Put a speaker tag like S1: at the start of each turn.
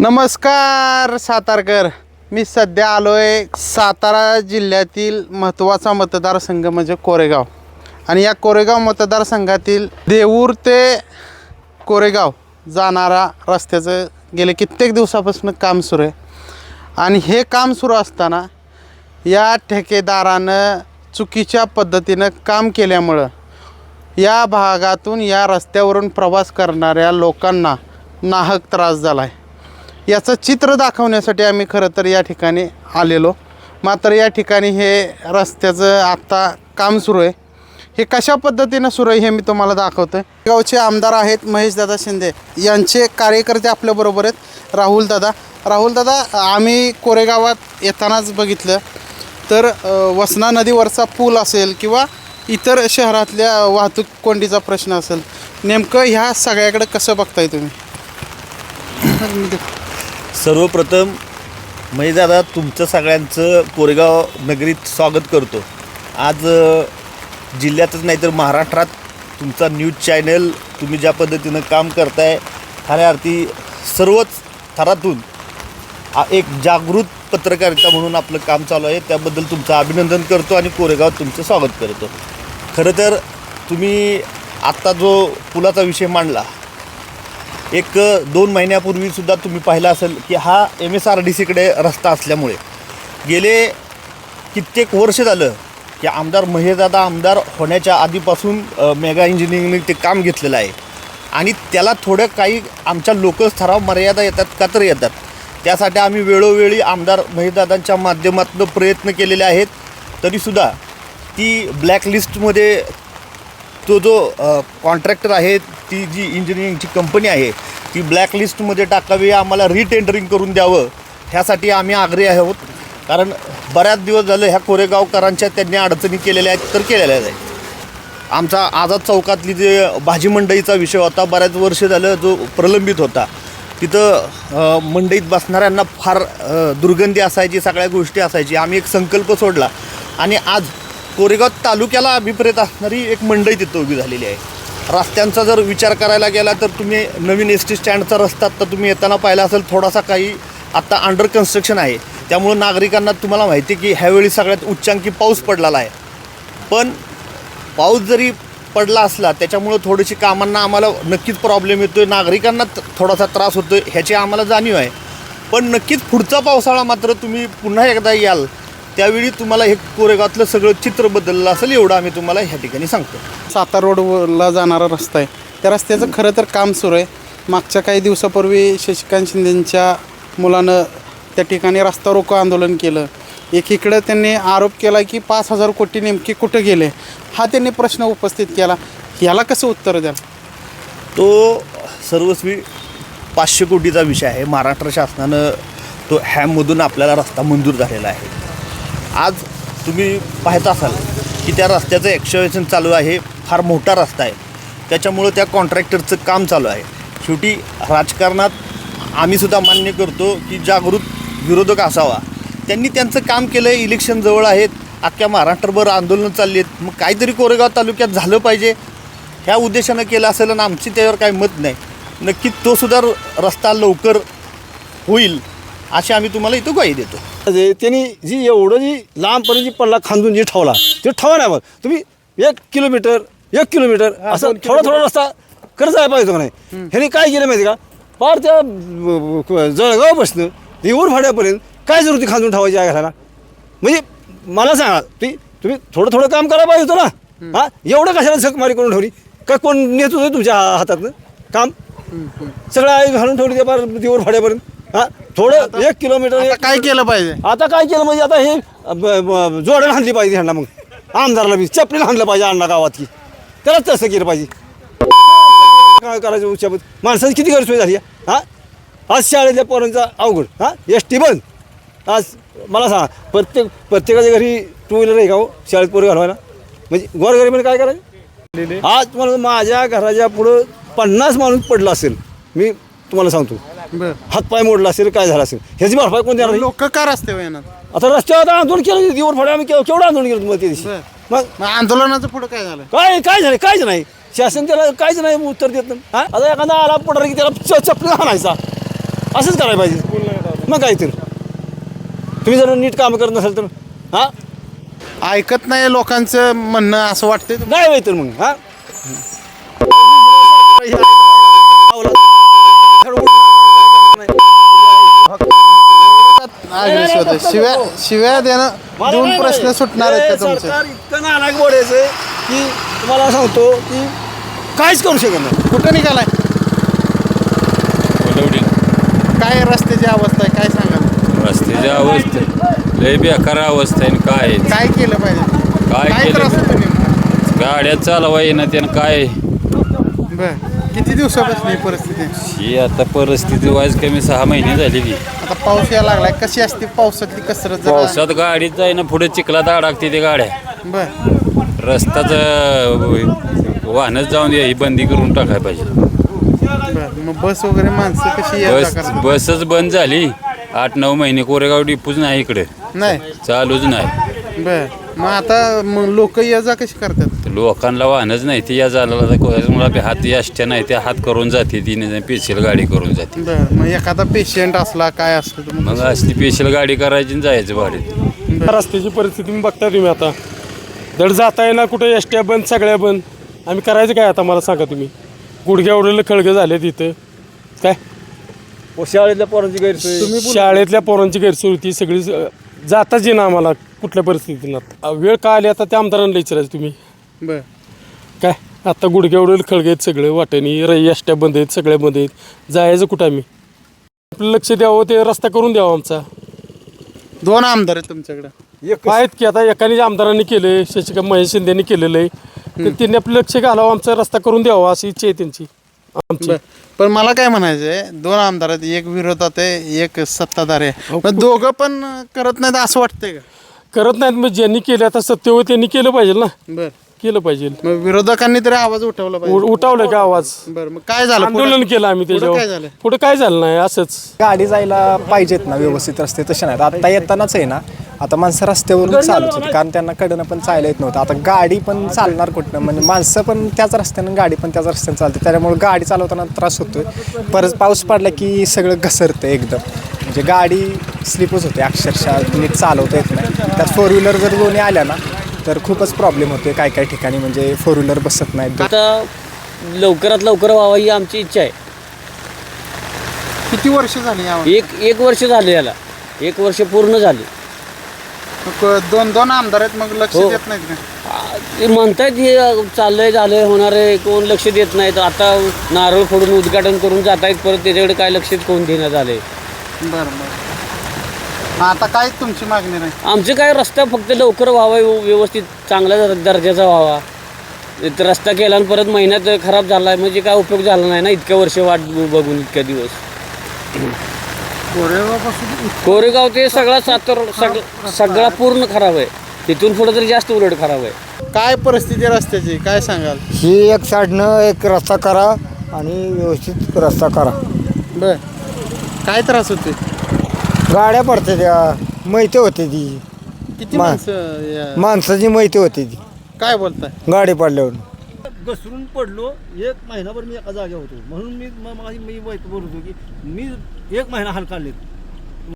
S1: नमस्कार सातारकर. मी सध्या आलो आहे सातारा जिल्ह्यातील महत्त्वाचा मतदारसंघ म्हणजे कोरेगाव. आणि या कोरेगाव मतदारसंघातील देऊर ते कोरेगाव जाणारा रस्त्याचं गेले कित्येक दिवसापासून काम सुरू आहे. आणि हे काम सुरू असताना या ठेकेदारानं चुकीच्या पद्धतीनं काम केल्यामुळं या भागातून या रस्त्यावरून प्रवास करणाऱ्या लोकांना नाहक त्रास झाला आहे याचं चित्र दाखवण्यासाठी आम्ही खरं तर या ठिकाणी आलेलो. मात्र या ठिकाणी हे रस्त्याचं आत्ता काम सुरू आहे. हे कशा पद्धतीनं सुरू आहे हे मी तुम्हाला दाखवतो आहे गावचे आमदार आहेत महेशदादा शिंदे. यांचे कार्यकर्ते आपल्याबरोबर आहेत. राहुल दादा. राहुल दादा आम्ही कोरेगावात येतानाच बघितलं. तर वसना नदीवरचा पूल असेल किंवा इतर शहरातल्या वाहतूक कोंडीचा प्रश्न असेल नेमकं ह्या सगळ्याकडे कसं बघताय तुम्ही?
S2: सर्वप्रथम दादा तुमचं सगळ्यांचं कोरेगाव नगरीत स्वागत करतो. आज जिल्ह्यातच नाही तर महाराष्ट्रात तुमचा न्यूज चॅनल तुम्ही ज्या पद्धतीनं काम करताय खऱ्या अर्थी सर्वच थरातून एक जागृत पत्रकारिता म्हणून आपलं काम चालू आहे. त्याबद्दल तुमचं अभिनंदन करतो आणि कोरेगाव तुमचं स्वागत करतो. खरं तर तुम्ही आत्ता जो पुलाचा विषय मांडला एक दोन महिन्यापूर्वीसुद्धा तुम्ही पाहिला असेल की हा एम एस आर डी सीकडे रस्ता असल्यामुळे गेले कित्येक वर्ष झालं की आमदार महेशदादा आमदार होण्याच्या आधीपासून मेगा इंजिनिअरिंगने ते काम घेतलेलं आहे. आणि त्याला थोडं काही आमच्या लोकल स्तराव मर्यादा येतात का तर येतात. त्यासाठी आम्ही वेळोवेळी आमदार महेशदादांच्या माध्यमातून प्रयत्न केलेले आहेत. तरीसुद्धा ती ब्लॅकलिस्टमध्ये तो जो कॉन्ट्रॅक्टर आहे ती जी इंजिनिअरिंगची कंपनी आहे ती ब्लॅकलिस्टमध्ये टाकावी आम्हाला रिटेंडरिंग करून द्यावं ह्यासाठी आम्ही आग्रही आहोत. कारण बऱ्याच दिवस झालं ह्या कोरेगावकरांच्या त्यांनी अडचणी केलेल्या आहेत तर केलेल्या आहेत. आमचा आझाद चौकातली जे भाजी मंडईचा विषय होता बऱ्याच वर्ष झालं जो प्रलंबित होता तिथं मंडईत बसणाऱ्यांना फार दुर्गंधी असायची सगळ्या गोष्टी असायची. आम्ही एक संकल्प सोडला आणि आज कोरेगाव तालुक्याला अभिप्रेत असणारी एक मंडई तिथं उभी झालेली आहे. रस्त्यांचा जर विचार करायला गेला तर तुम्ही नवीन एस टी स्टँडचा रस्ता तर तुम्ही येताना पाहिला असेल थोडासा काही आत्ता अंडर कन्स्ट्रक्शन आहे. त्यामुळं नागरिकांना तुम्हाला माहिती आहे की ह्यावेळी सगळ्यात उच्चांकी पाऊस पडलेला आहे. पण पाऊस जरी पडला असला त्याच्यामुळं थोडीशी कामांना आम्हाला नक्कीच प्रॉब्लेम येतो आहे नागरिकांना थोडासा त्रास होतो आहे ह्याची आम्हाला जाणीव आहे. पण नक्कीच पुढचा पावसाळा मात्र तुम्ही पुन्हा एकदा याल त्यावेळी तुम्हाला हे कोरेगावातलं सगळं चित्र बदललं असेल एवढं आम्ही तुम्हाला ह्या ठिकाणी सांगतो.
S1: सातारा रोडला जाणारा रस्ता आहे. त्या रस्त्याचं खरं तर काम सुरू आहे. मागच्या काही दिवसापूर्वी शशिकांत शिंदेंच्या मुलानं त्या ठिकाणी रस्ता रोको आंदोलन केलं. एकीकडं त्यांनी आरोप केला की पाच हजार कोटी नेमके कुठं गेले? हा त्यांनी प्रश्न उपस्थित केला. याला कसं उत्तर द्याल?
S2: तो सर्वस्वी पाचशे कोटीचा विषय आहे. महाराष्ट्र शासनानं तो हॅममधून आपल्याला रस्ता मंजूर झालेला आहे. आज तुम्ही पाहत असाल की त्या रस्त्याचं ॲक्शन चालू आहे. फार मोठा रस्ता आहे. त्याच्यामुळं त्या कॉन्ट्रॅक्टरचं काम चालू आहे. शेवटी राजकारणात आम्हीसुद्धा मान्य करतो की जागृत विरोधक असावा. त्यांनी त्यांचं काम केलं आहे इलेक्शन जवळ आहेत. अख्ख्या महाराष्ट्रभर आंदोलनं चालली आहेत. मग काहीतरी कोरेगाव तालुक्यात झालं पाहिजे. ह्या उद्देशानं केलं असेल आणि आमची त्यावर काही मत नाही. नक्की तोसुद्धा रस्ता लवकर होईल. अशी आम्ही तुम्हाला इथं ग्वाही देतो.
S3: जे त्यांनी जी एवढं जी लांबपर्यंत जी पल्ला खांदून जी ठेवला ते ठेवा नाही मग. तुम्ही एक किलोमीटर एक किलोमीटर असं थोडा थोडा रस्ता करत जायला पाहिजे का नाही? ह्यांनी काय केलं माहिती का? पार त्या जळगाव बसणं येऊर फाड्यापर्यंत काय जरूर खांदून ठेवायची आहे घालायला? म्हणजे मला सांगा ती तुम्ही थोडं थोडं काम करायला पाहिजे होतं ना? हा? एवढं कशाला झकमारी करून ठेवली? का कोण नेत होतं तुमच्या हातातनं? काम? सगळं आई घालून ठेवली ते पार देऊर फाड्यापर्यंत हा? थोडं एक किलोमीटर
S1: आता काय केलं पाहिजे?
S3: आता काय केलं म्हणजे आता हे ब- ब- जोड्याला हाणली पाहिजे ह्यांना मग. आमदारला बी चपलीला हाणलं पाहिजे अण्णा गावात की. त्यालाच तसं केलं पाहिजे. काय करायचं उच्चापत माणसाची किती गैरसोय झाली आहे? हा? आज शाळेतल्या पोरांचा अवघड हा? एस टी बंद. आज मला सांगा प्रत्येक प्रत्येकाच्या घरी टू व्हीलर आहे का हो? शाळेत पोरं घालवायला? म्हणजे गोरगरीबाने काय करायचं? आज तुम्हाला माझ्या घराच्या पुढं पन्नास माणूस पडला असेल मी तुम्हाला सांगतो. हातपाय मोडला असेल काय झालं असेल? ह्याची भरपाई कोण देणार?
S1: लोक का रस्त्यावर येणार
S3: आता रस्त्यावर आता आंदोलन केलं दिवस फाडे आम्ही केव- केवढं आंदोलन केलं तुम्हाला त्या दिवशी. मग?
S1: मग आंदोलनाचं पुढं काय झालं?
S3: काय काय झालं? कायच नाही. शासन त्याला काहीच नाही उत्तर देत नाही. हा? आता एखादा आला पडला की त्याला च- हाणायचा असंच करायला पाहिजे. मग काय तर. तुम्ही जर नीट काम करत नसाल तर हां?
S1: ऐकत नाही लोकांचं म्हणणं असं वाटतंय तुम्हाला?
S3: नाही होय तर मग हां
S1: आज विश्वास शिव्या शिव्या देणं देऊन प्रश्न सुटणार आहेत का तुमचे?
S3: सरकार इतकं नालायक बोलायचं की तुम्हाला सांगतो की काहीच करू शकत नाही.
S1: कुठं निघालाय? काय रस्त्याची अवस्था आहे? काय सांगा
S4: रस्त्याची अवस्था लय बेकार अवस्था आहे काय आहे?
S1: काय केलं पाहिजे?
S4: काय
S1: काय
S4: केलं?
S1: त्रास होतो नेमका?
S4: गाड्या चालवा येणं त्यानं काय?
S1: बर. किती दिवसापासून ही परिस्थिती
S4: ही आता परिस्थिती वाईज कमी सहा महिने झाली
S1: आता पाऊस यायला लागलाय. कशी असते पावसातली कसरत जरा?
S4: पावसात गाडीत जाईना पुढे चिखलात अडकते ते गाड्या.
S1: बर.
S4: रस्ताच वाहनच जाऊन द्या ही बंदी करून टाकायला पाहिजे.
S1: बर. मग बस वगैरे माणसं कशी ये
S4: बस? बसच बंद झाली. आठ नऊ महिने कोरेगाव डिपूच नाही इकडे.
S1: नाही?
S4: चालूच नाही.
S1: बर. मग आता मग लोक ये जा कशी करतात?
S4: लोकांना वाहनच नाही. ते या झाला मला हात याष्ट्या नाही त्या हात करून जाते तिने पेशल गाडी करून जाते.
S1: बर मग एखादा पेशंट असला काय असलं तर मग
S4: मग असली स्पेशल गाडी करायची आणि जायचं भाडीत.
S5: रस्त्याची परिस्थिती मी बघता तुम्ही आता. धड जाता येणार कुठे एसट्या बंद सगळ्या बंद. आम्ही करायचं काय आता मला सांगा तुम्ही. गुडघ्या उडलेलं खळगं झाले तिथं काय?
S3: शाळेतल्या पोरांची गैरसोय.
S5: शाळेतल्या पोरांची गैरसोय होती सगळी जाताच येईना आम्हाला कुठल्या परिस्थितीनं आता. वेळ का आली आता त्या आमदारांना विचारायचं तुम्ही.
S1: बर.
S5: काय? आता गुडघ्या उडलेलं खळगे आहेत सगळे वाटेनी रई एसट्या बंद आहेत सगळ्या बंद आहेत. जायचं कुठं आम्ही? आपलं लक्ष द्यावं ते रस्ता करून द्यावा आमचा.
S1: दोन आमदार आहेत तुमच्याकडे.
S5: आहेत की आता एकाने आमदारांनी केले शशिकांत महेश शिंदेनी केलेलं आहे तर त्यांनी आपलं लक्ष घालावं आमचा रस्ता करून द्यावा अशी इच्छा आहे त्यांची. आमची.
S1: पण मला काय म्हणायचं आहे दोन आमदार आहेत एक विरोधात आहे एक सत्ताधार आहे. पण दोघं पण करत नाहीत असं वाटतंय का?
S5: करत नाहीत मग ज्यांनी केलं आता सत्तेवर त्यांनी केलं पाहिजे ना.
S1: बर.
S5: केलं पाहिजे.
S1: मग विरोधकांनी तरी आवाज उठवला पाहिजे.
S5: उठावलं का आवाज?
S1: बर मग काय झालं पुढं?
S5: आंदोलन केलं आम्ही
S1: पुढं काय
S5: त्याच्यावर
S1: झालं?
S5: पुढे काय झालं नाही असंच.
S6: गाडी जायला पाहिजेत ना व्यवस्थित रस्ते तसे नाहीत. आता येतानाच आहे ना आता माणसं रस्त्यावरून चालत होती कारण त्यांना कडनं पण चालता येत नव्हतं. आता गाडी पण चालणार कुठनं? म्हणजे माणसं पण त्याच रस्त्यानं गाडी पण त्याच रस्त्यानं चालते. त्याच्यामुळे गाडी चालवताना त्रास होतोय. परत पाऊस पडला की सगळं घसरतं एकदम. म्हणजे गाडी स्लिपच होते अक्षरशः नीट चालवता येत नाही. त्यात फोर व्हीलर जर दोन्ही आल्या ना तर खूपच प्रॉब्लेम होते काय काय ठिकाणी. म्हणजे फोर व्हीलर बसत नाहीत.
S7: आता लवकरात लवकर व्हावा ही आमची इच्छा आहे.
S1: किती वर्ष झाली यावर
S7: एक एक वर्ष झालं याला. एक वर्ष पूर्ण झाले.
S1: मग दोन दोन आमदार आहेत मग लक्ष
S7: हो.
S1: देत नाहीत का?
S7: ते म्हणतायत हे चाललंय झालंय होणार आहे कोण लक्ष देत नाहीत. आता नारळ फोडून उद्घाटन करून जात आहेत परत त्याच्याकडे काय लक्ष कोण देण्यात झालंय?
S1: बरं बरं. मग आता काय तुमची मागणी नाही
S7: आमचं काय रस्ता फक्त लवकर व्हावा व्यव- व्यवस्थित चांगल्या दर- दर्जाचा व्हावा. रस्ता केला आणि परत महिन्यात खराब झाला म्हणजे काय उपयोग झाला नाही ना इतक्या वर्ष वाट बघून इतक्या दिवस. कोरेगाव ते सगळा सातर सग- सगळा पूर्ण खराब आहे. तिथून पुढे तरी जास्त उलट खराब आहे.
S1: काय परिस्थिती रस्त्याची? काय सांगाल?
S8: ही एक साईडनं एक रस्ता करा आणि व्यवस्थित रस्ता करा.
S1: बर. काय त्रास होते
S8: गाड्या पडते त्या मैते होते ती.
S1: किती
S8: मा-
S1: माणसं या-
S8: माणसाची मैते होती ती.
S1: काय बोलताय?
S8: गाडी पडल्यावर
S3: घसरून पडलो एक महिनाभर मी एका जागेवर होतो. म्हणून मी माझी मी वाईट बोलत होतो की मी एक महिना हलकाले